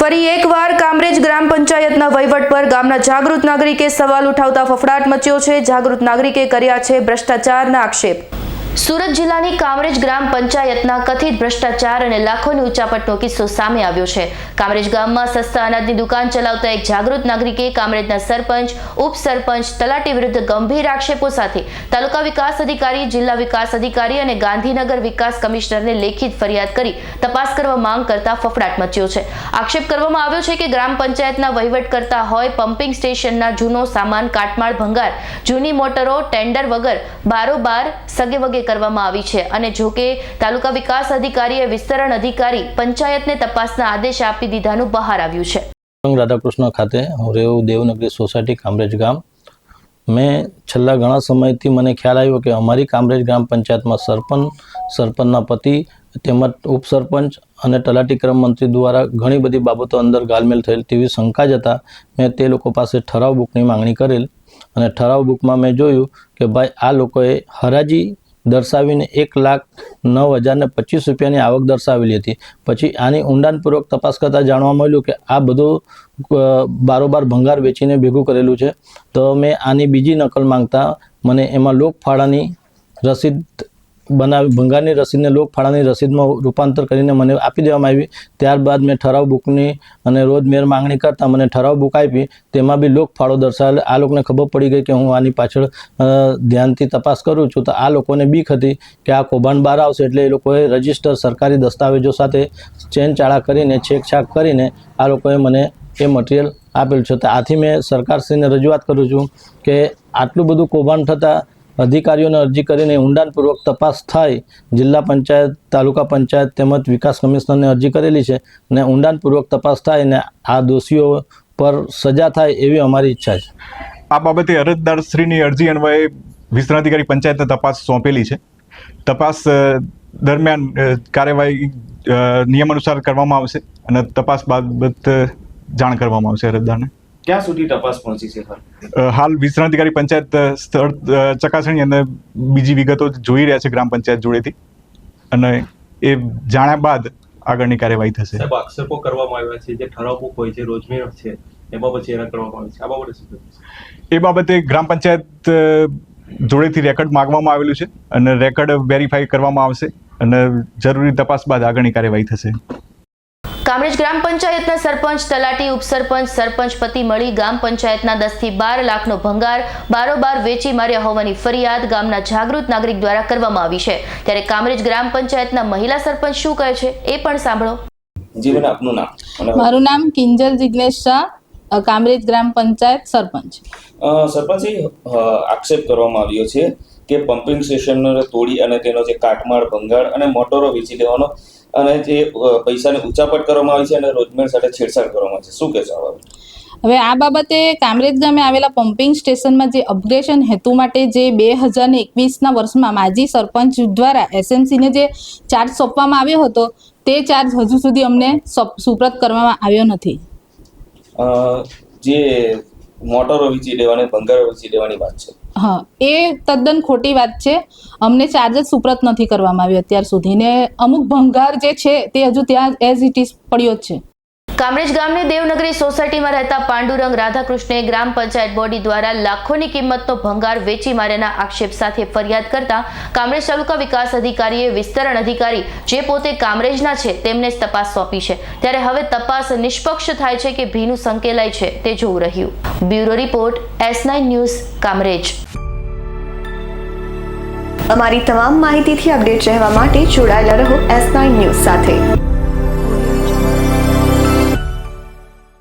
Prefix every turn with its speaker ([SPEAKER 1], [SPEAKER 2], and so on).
[SPEAKER 1] ફરી એકવાર કામરેજ ગ્રામ પંચાયતના વહીવટ પર ગામના જાગૃત નાગરિકે સવાલ ઉઠાવતા ફફડાટ મચ્યો છે. જાગૃત નાગરિકે કર્યા છે ભ્રષ્ટાચારના આક્ષેપ. સુરત જિલ્લાની કામરેજ ગ્રામ પંચાયતના કથિત ભ્રષ્ટાચાર અને લાખોની ઉચાપટનો કિસ્સો સામે આવ્યો છે. કામરેજ ગામમાં સસ્તા અનાજની દુકાન ચલાવતા એક જાગૃત નાગરિકે કામરેજના સરપંચ, ઉપસરપંચ, તલાટી વિરુદ્ધ ગંભીર આક્ષેપો સાથે તાલુકા વિકાસ અધિકારી, જિલ્લા વિકાસ અધિકારી અને ગાંધીનગર વિકાસ કમિશનરને લેખિત ફરિયાદ કરી તપાસ કરવા માંગ કરતા ફફડાટ મચ્યો છે. આક્ષેપ કરવામાં આવ્યો છે કે ગ્રામ પંચાયતના વહીવટ કરતા હોય પમ્પિંગ સ્ટેશનના જૂનો સામાન, કાટમાળ, ભંગાર, જૂની મોટરો, ટેન્ડર વગર બારોબાર સગે વગે કરવામાં આવી છે અને જો કે તાલુકા વિકાસ અધિકારીએ વિસ્તરણ અધિકારી પંચાયતને તપાસના આદેશ આપી દીધાનું બહાર આવ્યું છે.
[SPEAKER 2] રાધાકૃષ્ણ ખાતે હું રેવું દેવનગરી સોસાયટી કામરેજ ગામ. મેં છેલ્લા ઘણા સમયથી મને ખ્યાલ આવ્યો કે અમારી કામરેજ ગ્રામ પંચાયતમાં સરપંચ, સરપંચના પતિ, તેમજ ઉપસરપંચ અને તલાટી ક્રમ મંત્રી દ્વારા ઘણી બધી બાબતો અંદર ગાલમેલ થયેલ તેવી શંકા જતા મેં તે લોકો પાસે ઠરાવ બુકની માંગણી કરેલ અને ઠરાવ બુકમાં મેં જોયું કે ભાઈ આ લોકોએ હરાજી દર્શાવીને એક લાખ નવ હજારને પચીસ રૂપિયાની આવક દર્શાવેલી હતી. પછી આની ઊંડાણપૂર્વક તપાસ કરતાં જાણવા મળ્યું કે આ બધું બારોબાર ભંગાર વેચીને ભેગું કરેલું છે. તો મેં આની બીજી નકલ માંગતા મને એમાં લોકફાળાની રસીદ બનાવી, ભંગારની રસીદને લોકફાળાની રસીદમાં રૂપાંતર કરીને મને આપી દેવામાં આવી. ત્યારબાદ મેં ઠરાવ બુકની અને રોજ મેર માંગણી કરતા મને ઠરાવ બુક આપી. તેમાં બી લોકફાળો દર્શાવેલ. આ લોકોને ખબર પડી ગઈ કે હું આની પાછળ ધ્યાનથી તપાસ કરું છું. તો આ લોકોને બીક હતી કે આ કૌભાંડ બહાર આવશે એટલે એ લોકોએ રજિસ્ટર સરકારી દસ્તાવેજો સાથે ચેન ચાળા કરીને છેકછાક કરીને આ લોકોએ મને એ મટીરિયલ આપેલું છે. તો આથી મેં સરકારશ્રીને રજૂઆત કરું છું કે આટલું બધું કૌભાંડ થતાં અધિકારીઓને અરજી કરીને ઊંડાણપૂર્વક તપાસ થાય. જિલ્લા પંચાયત, તાલુકા પંચાયત તેમજ વિકાસ કમિશનરને અરજી કરેલી છે અને ઊંડાણપૂર્વક તપાસ થાય અને આ દોષીઓ પર સજા થાય એવી અમારી ઈચ્છા છે.
[SPEAKER 3] આ બાબતે અરજદારશ્રીની અરજી અન્વયે વિસ્તરણાધિકારી પંચાયતને તપાસ સોંપેલી છે. તપાસ દરમિયાન કાર્યવાહી નિયમ અનુસાર કરવામાં આવશે અને તપાસ બાબત જાણ કરવામાં આવશે અરજદારને.
[SPEAKER 4] ક્યાં સુધી તપાસ પહોંચી છે સર?
[SPEAKER 3] હાલ વિસ્તરણાધિકારી પંચાયત સ્થળ ચકાસણી અને બીજી વિગતો જોઈ રહ્યા છે ગ્રામ પંચાયત જોડેથી. અને એ જાણ્યા બાદ આગળની કાર્યવાહી થશે.
[SPEAKER 5] સાહેબ આક્ષેપો કરવામાં આવ્યા છે જે ઠરાવ બુક હોય છે રોજમેર છે એમાં પછી એના કરવામાં આવે છે. આ બાબતે શું
[SPEAKER 3] એ બાબતે ગ્રામ પંચાયત જોડેથી રેકર્ડ માગવામાં આવેલું છે અને રેકર્ડ વેરીફાઈ કરવામાં આવશે અને જરૂરી તપાસ બાદ આગળની કાર્યવાહી થશે.
[SPEAKER 1] કામરેજ ગ્રામ પંચાયતના સરપંચ તલાટી ઉપસરપંચ સરપંચ પતિ મળી ગામ પંચાયતના દસથી બાર લાખનો ભંગાર બારોબાર વેચી માર્યા હોવાની ફરિયાદ ગામના જાગૃત નાગરિક દ્વારા કરવામાં આવી છે. ત્યારે કામરેજ ગ્રામ પંચાયતના મહિલા સરપંચ શું કહે છે એ પણ સાંભળો.
[SPEAKER 6] મારું નામ કિંજલ જિગ્નેશ શાહ કામરેજ ગ્રામ પંચાયત સરપંચ.
[SPEAKER 4] સરપંચ આક્ષેપ કરવામાં આવ્યો છે કે પમ્પિંગ સ્ટેશન તોડી અને તેનો જે કાટમાળ ભંગાર અને મોટરો વેચી દેવાનો અને જે પૈસાને ઉચાપટ કરવામાં આવી છે અને રોજમેર સાથે છેડછાડ કરવામાં આવી છે. શું કહેશો આ?
[SPEAKER 6] હવે આ બાબતે કામરેજ ગામે આવેલા પમ્પિંગ સ્ટેશનમાં જે અપગ્રેશન હેતુ માટે જે બે હજાર ને એકવીસના વર્ષમાં માજી સરપંચ દ્વારા એસએમસીને જે ચાર્જ સોંપવામાં આવ્યો હતો તે ચાર્જ હજુ સુધી અમને સોપ- સુપ્રત કરવામાં આવ્યો નથી.
[SPEAKER 4] જે મોટરો વેચી દેવાની ભંગારો વેચી દેવાની વાત છે.
[SPEAKER 6] હા, એ તદ્દન ખોટી વાત છે. અમને ચાર્જ જ સુપ્રત નથી કરવામાં આવ્યો અત્યાર સુધી. ને અમુક ભંગાર જે છે, તે હજુ ત્યાં એઝ ઇટ ઇઝ પડ્યો જ છે.
[SPEAKER 1] કામરેજ ગામની દેવનગરી સોસાયટીમાં રહેતા પાંડુરંગ રાધાકૃષ્ણે ગ્રામ પંચાયત બોડી દ્વારા લાખોની કિંમતનો ભંગાર વેચી માર્યાના આક્ષેપ સાથે ફરિયાદ કરતા કામરેજ તાલુકા વિકાસ અધિકારીએ વિસ્તરણ અધિકારી જે પોતે કામરેજના છે તેમને તપાસ સોંપી છે. ત્યારે હવે તપાસ નિષ્પક્ષ થાય છે કે ભીનું સંકેલાય છે તે જોવું રહ્યું. Bureau report, S nine news, Kamrej.
[SPEAKER 7] અમારી તમામ માહિતીથી અપડેટ રહેવા માટે જોડાયેલા રહો એસ નાઇન ન્યૂઝ સાથે.